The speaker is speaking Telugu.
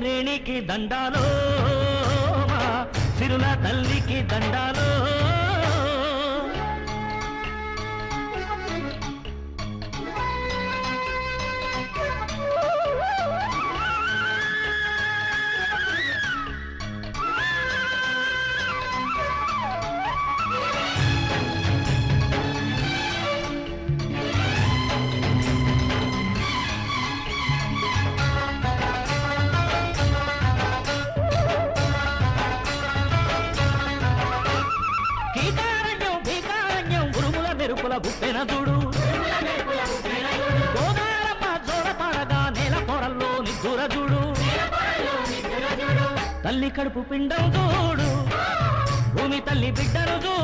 తల్లికి దండాలో సిరుల తల్లికి దండాలో మెరుపుల బుప్పెన చూడు. గోదారమ్మ జోడ పడగా నేల పొరల్లో నిద్దుర చూడు. తల్లి కడుపు పిండం చూడు. భూమి తల్లి బిడ్డను చూడు.